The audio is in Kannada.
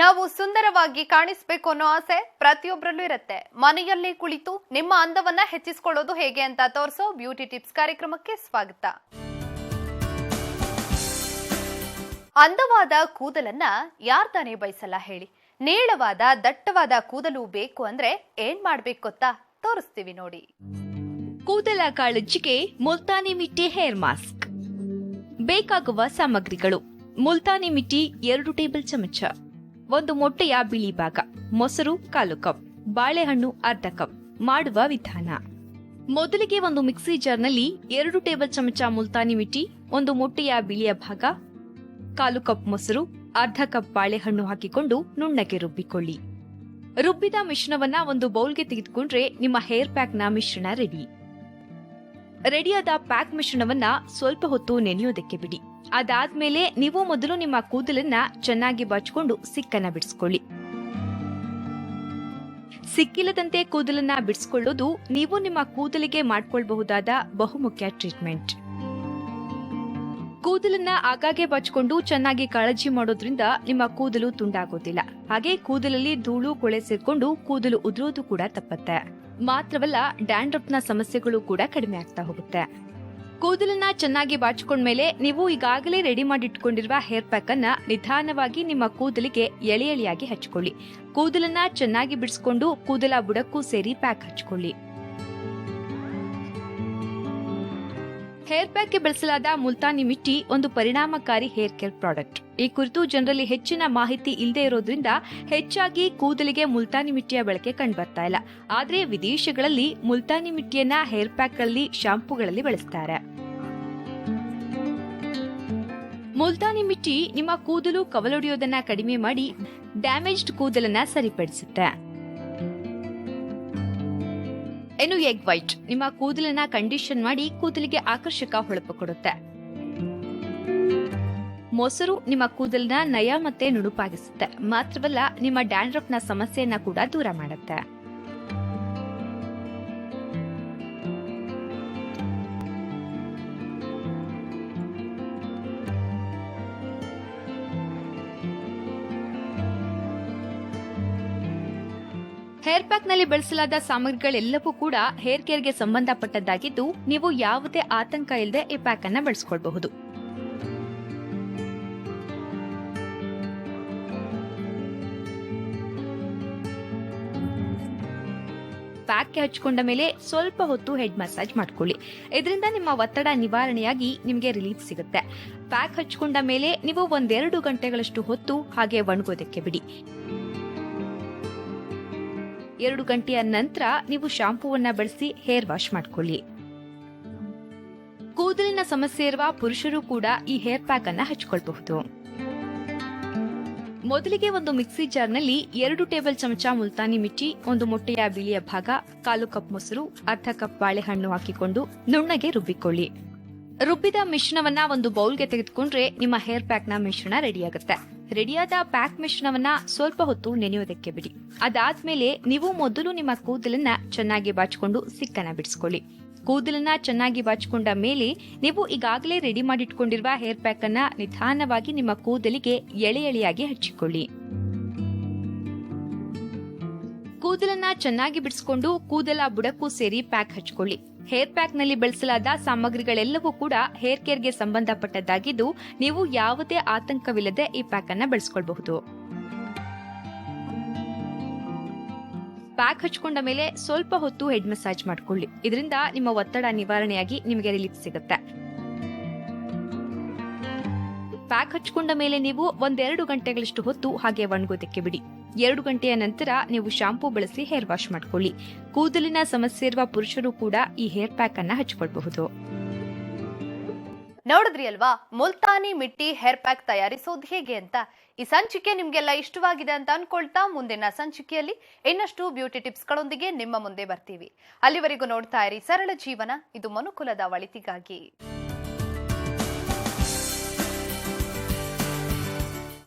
ನಾವು ಸುಂದರವಾಗಿ ಕಾಣಿಸ್ಬೇಕು ಅನ್ನೋ ಆಸೆ ಪ್ರತಿಯೊಬ್ಬರಲ್ಲೂ ಇರುತ್ತೆ. ಮನೆಯಲ್ಲೇ ಕುಳಿತು ನಿಮ್ಮ ಅಂದವನ್ನ ಹೆಚ್ಚಿಸ್ಕೊಳ್ಳೋದು ಹೇಗೆ ಅಂತ ತೋರಿಸೋ ಬ್ಯೂಟಿ ಟಿಪ್ಸ್ ಕಾರ್ಯಕ್ರಮಕ್ಕೆ ಸ್ವಾಗತ. ಅಂದವಾದ ಕೂದಲನ್ನ ಯಾರ್ ತಾನೇ ಬಯಸಲ್ಲ ಹೇಳಿ. ನೀಳವಾದ ದಟ್ಟವಾದ ಕೂದಲು ಬೇಕು ಅಂದ್ರೆ ಏನ್ ಮಾಡ್ಬೇಕು ಗೊತ್ತಾ? ತೋರಿಸ್ತೀವಿ ನೋಡಿ. ಕೂದಲ ಕಾಳಜಿಗೆ ಮುಲ್ತಾನಿ ಮಿಟ್ಟಿ ಹೇರ್ ಮಾಸ್ಕ್. ಬೇಕಾಗುವ ಸಾಮಗ್ರಿಗಳು. ಮುಲ್ತಾನಿ ಮಿಟ್ಟಿ ಎರಡು ಟೇಬಲ್ ಚಮಚ. ಒಂದು ಮೊಟ್ಟೆಯ ಬಿಳಿ ಭಾಗ, ಮೊಸರು, ಕಾಲು ಕಪ್, ಬಾಳೆಹಣ್ಣು ಅರ್ಧ ಕಪ್ ಮಾಡುವ ವಿಧಾನ. ಮೊದಲಿಗೆ ಒಂದು ಮಿಕ್ಸಿ ಜಾರ್ನಲ್ಲಿ ಎರಡು ಟೇಬಲ್ ಚಮಚ ಮುಲ್ತಾನಿ ಮಿಟಿ ಒಂದು ಮೊಟ್ಟೆಯ ಬಿಳಿಯ ಭಾಗ, ಕಾಲು ಕಪ್ ಮೊಸರು, ಅರ್ಧ ಕಪ್ ಬಾಳೆಹಣ್ಣು ಹಾಕಿಕೊಂಡು ನುಣ್ಣಗೆ ರುಬ್ಬಿಕೊಳ್ಳಿ. ರುಬ್ಬಿದ ಮಿಶ್ರಣವನ್ನ ಒಂದು ಬೌಲ್ಗೆ ತೆಗೆದುಕೊಂಡ್ರೆ ನಿಮ್ಮ ಹೇರ್ ಪ್ಯಾಕ್ನ ಮಿಶ್ರಣ ರೆಡಿ. ರೆಡಿಯಾದ ಪ್ಯಾಕ್ ಮಿಶ್ರಣವನ್ನ ಸ್ವಲ್ಪ ಹೊತ್ತು ನೆನೆಯೋದಕ್ಕೆ ಬಿಡಿ. ಅದಾದ್ಮೇಲೆ ನೀವು ಮೊದಲು ನಿಮ್ಮ ಕೂದಲನ್ನ ಚೆನ್ನಾಗಿ ಬಚ್ಕೊಂಡು ಸಿಕ್ಕನ್ನ ಬಿಡಿಸ್ಕೊಳ್ಳಿ. ಸಿಕ್ಕಿಲ್ಲದಂತೆ ಕೂದಲನ್ನ ಬಿಡಿಸ್ಕೊಳ್ಳೋದು ನೀವು ನಿಮ್ಮ ಕೂದಲಿಗೆ ಮಾಡ್ಕೊಳ್ಬಹುದಾದ ಬಹುಮುಖ್ಯ ಟ್ರೀಟ್ಮೆಂಟ್. ಕೂದಲನ್ನ ಆಗಾಗ್ಗೆ ಬಚ್ಕೊಂಡು ಚೆನ್ನಾಗಿ ಕಾಳಜಿ ಮಾಡೋದ್ರಿಂದ ನಿಮ್ಮ ಕೂದಲು ತುಂಡಾಗೋದಿಲ್ಲ. ಹಾಗೆ ಕೂದಲಲ್ಲಿ ಧೂಳು, ಕೊಳೆ ಸೇರ್ಕೊಂಡು ಕೂದಲು ಉದುರೋದು ಕೂಡ ತಪ್ಪತ್ತೆ. ಮಾತ್ರವಲ್ಲ, ಡ್ಯಾಂಡ್ರಫ್ನ ಸಮಸ್ಯೆಗಳು ಕೂಡ ಕಡಿಮೆ ಆಗ್ತಾ ಹೋಗುತ್ತೆ. ಕೂದಲನ್ನ ಚೆನ್ನಾಗಿ ಬಾಚಿಕೊಂಡ್ಮೇಲೆ ನೀವು ಈಗಾಗಲೇ ರೆಡಿ ಮಾಡಿಟ್ಕೊಂಡಿರುವ ಹೇರ್ ಪ್ಯಾಕ್ ಅನ್ನ ನಿಧಾನವಾಗಿ ನಿಮ್ಮ ಕೂದಲಿಗೆ ಎಳೆ ಎಳೆಯಾಗಿ ಹಚ್ಕೊಳ್ಳಿ. ಕೂದಲನ್ನ ಚೆನ್ನಾಗಿ ಬಿಡಿಸ್ಕೊಂಡು ಕೂದಲ ಬುಡಕ್ಕೂ ಸೇರಿ ಪ್ಯಾಕ್ ಹಚ್ಕೊಳ್ಳಿ. ಹೇರ್ ಪ್ಯಾಕ್ಗೆ ಬಳಸಲಾದ ಮುಲ್ತಾನಿ ಮಿಟ್ಟಿ ಒಂದು ಪರಿಣಾಮಕಾರಿ ಹೇರ್ ಕೇರ್ ಪ್ರಾಡಕ್ಟ್ ಈ ಕುರಿತು ಜನರಲ್ಲಿ ಹೆಚ್ಚಿನ ಮಾಹಿತಿ ಇಲ್ಲದೆ ಇರೋದ್ರಿಂದ ಹೆಚ್ಚಾಗಿ ಕೂದಲಿಗೆ ಮುಲ್ತಾನಿ ಮಿಟ್ಟಿಯ ಬಳಕೆ ಕಂಡುಬರ್ತಾ ಇಲ್ಲ. ಆದರೆ ವಿದೇಶಗಳಲ್ಲಿ ಮುಲ್ತಾನಿ ಮಿಟ್ಟಿಯನ್ನ ಹೇರ್ ಪ್ಯಾಕ್ಗಳಲ್ಲಿ ಶಾಂಪೂಗಳಲ್ಲಿ ಬಳಸ್ತಾರೆ. ಮುಲ್ತಾನಿ ಮಿಟ್ಟಿ ನಿಮ್ಮ ಕೂದಲು ಕವಲೊಡೆಯೋದನ್ನ ಕಡಿಮೆ ಮಾಡಿ ಡ್ಯಾಮೇಜ್ಡ್ ಕೂದಲನ್ನ ಸರಿಪಡಿಸುತ್ತೆ. ಇನ್ನು ಎಗ್ ವೈಟ್. ನಿಮ್ಮ ಕೂದಲನ್ನ ಕಂಡೀಷನ್ ಮಾಡಿ ಕೂದಲಿಗೆ ಆಕರ್ಷಕ ಹೊಳಪು ಕೊಡುತ್ತೆ. ಮೊಸರು ನಿಮ್ಮ ಕೂದಲನ್ನ ನಯ ಮತ್ತೆ ನುಣುಪಾಗಿಸುತ್ತೆ ಮಾತ್ರವಲ್ಲ, ನಿಮ್ಮ ಡ್ಯಾಂಡ್ರಫ್ನ ಸಮಸ್ಯೆಯನ್ನ ಕೂಡ ದೂರ ಮಾಡುತ್ತೆ. ಹೇರ್ ಪ್ಯಾಕ್ನಲ್ಲಿ ಬಳಸಲಾದ ಸಾಮಗ್ರಿಗಳೆಲ್ಲವೂ ಕೂಡ ಹೇರ್ ಕೇರ್ಗೆ ಸಂಬಂಧಪಟ್ಟದ್ದಾಗಿದ್ದು, ನೀವು ಯಾವುದೇ ಆತಂಕ ಇಲ್ಲದೆ ಈ ಪ್ಯಾಕ್ ಅನ್ನ ಬಳಸಿಕೊಳ್ಳಬಹುದು ಪ್ಯಾಕ್ ಹಚ್ಕೊಂಡ ಮೇಲೆ ಸ್ವಲ್ಪ ಹೊತ್ತು ಹೆಡ್ ಮಸಾಜ್ ಮಾಡ್ಕೊಳ್ಳಿ. ಇದರಿಂದ ನಿಮ್ಮ ಒತ್ತಡ ನಿವಾರಣೆಯಾಗಿ ನಿಮಗೆ ರಿಲೀಫ್ ಸಿಗುತ್ತೆ. ಪ್ಯಾಕ್ ಹಚ್ಕೊಂಡ ಮೇಲೆ ನೀವು ಒಂದೆರಡು ಗಂಟೆಗಳಷ್ಟು ಹೊತ್ತು ಹಾಗೆ ಒಣಗೋದಕ್ಕೆ ಬಿಡಿ. ಎರಡು ಗಂಟೆಯ ನಂತರ ನೀವು ಶಾಂಪೂವನ್ನ ಬಳಸಿ ಹೇರ್ ವಾಶ್ ಮಾಡ್ಕೊಳ್ಳಿ. ಕೂದಲಿನ ಸಮಸ್ಯೆ ಇರುವ ಪುರುಷರು ಕೂಡ ಈ ಹೇರ್ ಪ್ಯಾಕ್ ಅನ್ನ ಹಚ್ಕೊಳ್ಬಹುದು. ಮೊದಲಿಗೆ ಒಂದು ಮಿಕ್ಸಿ ಜಾರ್ನಲ್ಲಿ ಎರಡು ಟೇಬಲ್ ಚಮಚ ಮುಲ್ತಾನಿ ಮಿಟ್ಟಿ ಒಂದು ಮೊಟ್ಟೆಯ ಬಿಳಿಯ ಭಾಗ, ಕಾಲು ಕಪ್ ಮೊಸರು, ಅರ್ಧ ಕಪ್ ಬಾಳೆಹಣ್ಣು ಹಾಕಿಕೊಂಡು ನುಣ್ಣಗೆ ರುಬ್ಬಿಕೊಳ್ಳಿ. ರುಬ್ಬಿದ ಮಿಶ್ರಣವನ್ನ ಒಂದು ಬೌಲ್ಗೆ ತೆಗೆದುಕೊಂಡ್ರೆ ನಿಮ್ಮ ಹೇರ್ ಪ್ಯಾಕ್ನ ಮಿಶ್ರಣ ರೆಡಿಯಾಗುತ್ತೆ. ರೆಡಿಯಾದ ಪ್ಯಾಕ್ ಮಿಶ್ರಣವನ್ನ ಸ್ವಲ್ಪ ಹೊತ್ತು ನೆನೆಯೋದಕ್ಕೆ ಬಿಡಿ. ಅದಾದ್ಮೇಲೆ ನೀವು ಮೊದಲು ನಿಮ್ಮ ಕೂದಲನ್ನ ಚೆನ್ನಾಗಿ ಬಾಚಿಕೊಂಡು ಸಿಕ್ಕನ ಬಿಡಿಸ್ಕೊಳ್ಳಿ. ಕೂದಲನ್ನ ಚೆನ್ನಾಗಿ ಬಾಚಿಕೊಂಡ ಮೇಲೆ ನೀವು ಈಗಾಗಲೇ ರೆಡಿ ಮಾಡಿಟ್ಕೊಂಡಿರುವ ಹೇರ್ ಪ್ಯಾಕ್ ಅನ್ನ ನಿಧಾನವಾಗಿ ನಿಮ್ಮ ಕೂದಲಿಗೆ ಎಳೆ ಎಳೆಯಾಗಿ ಹಚ್ಚಿಕೊಳ್ಳಿ. ಕೂದಲನ್ನ ಚೆನ್ನಾಗಿ ಬಿಡಿಸ್ಕೊಂಡು ಕೂದಲ ಬುಡಕ್ಕೂ ಸೇರಿ ಪ್ಯಾಕ್ ಹಚ್ಕೊಳ್ಳಿ. ಹೇರ್ ಪ್ಯಾಕ್ನಲ್ಲಿ ಬಳಸಲಾದ ಸಾಮಗ್ರಿಗಳೆಲ್ಲವೂ ಕೂಡ ಹೇರ್ ಕೇರ್ಗೆ ಸಂಬಂಧಪಟ್ಟದ್ದಾಗಿದ್ದು, ನೀವು ಯಾವುದೇ ಆತಂಕವಿಲ್ಲದೆ ಈ ಪ್ಯಾಕ್ ಅನ್ನ ಬಳಸ್ಕೊಳ್ಬಹುದು. ಪ್ಯಾಕ್ ಹಚ್ಕೊಂಡ ಮೇಲೆ ಸ್ವಲ್ಪ ಹೊತ್ತು ಹೆಡ್ ಮಸಾಜ್ ಮಾಡ್ಕೊಳ್ಳಿ. ಇದರಿಂದ ನಿಮ್ಮ ಒತ್ತಡ ನಿವಾರಣೆಯಾಗಿ ನಿಮಗೆ ರಿಲೀಫ್ ಸಿಗುತ್ತೆ. ಪ್ಯಾಕ್ ಹಚ್ಕೊಂಡ ಮೇಲೆ ನೀವು ಒಂದೆರಡು ಗಂಟೆಗಳಷ್ಟು ಹೊತ್ತು ಹಾಗೆ ಒಣಗೋದಕ್ಕೆ ಬಿಡಿ. ಎರಡು ಗಂಟೆಯ ನಂತರ ನೀವು ಶಾಂಪೂ ಬಳಸಿ ಹೇರ್ ವಾಶ್ ಮಾಡ್ಕೊಳ್ಳಿ. ಕೂದಲಿನ ಸಮಸ್ಯೆ ಇರುವ ಪುರುಷರು ಕೂಡ ಈ ಹೇರ್ ಪ್ಯಾಕ್ ಅನ್ನ ಹಚ್ಕೊಳ್ಬಹುದು. ನೋಡಿದ್ರಿ ಅಲ್ವಾ? ಮುಲ್ತಾನಿ ಮಿಟ್ಟಿ ಹೇರ್ ಪ್ಯಾಕ್ ತಯಾರಿಸೋದು ಹೇಗೆ ಅಂತ? ಈ ಸಂಚಿಕೆ ನಿಮ್ಗೆಲ್ಲ ಇಷ್ಟವಾಗಿದೆ ಅಂತ ಅನ್ಕೊಳ್ತಾ ಮುಂದಿನ ಸಂಚಿಕೆಯಲ್ಲಿ ಇನ್ನಷ್ಟು ಬ್ಯೂಟಿ ಟಿಪ್ಸ್ಗಳೊಂದಿಗೆ ನಿಮ್ಮ ಮುಂದೆ ಬರ್ತೀವಿ. ಅಲ್ಲಿವರೆಗೂ ನೋಡ್ತಾ ಇರಿ ಸರಳ ಜೀವನ, ಇದು ಮನುಕುಲದ ಒಳಿತಿಗಾಗಿ.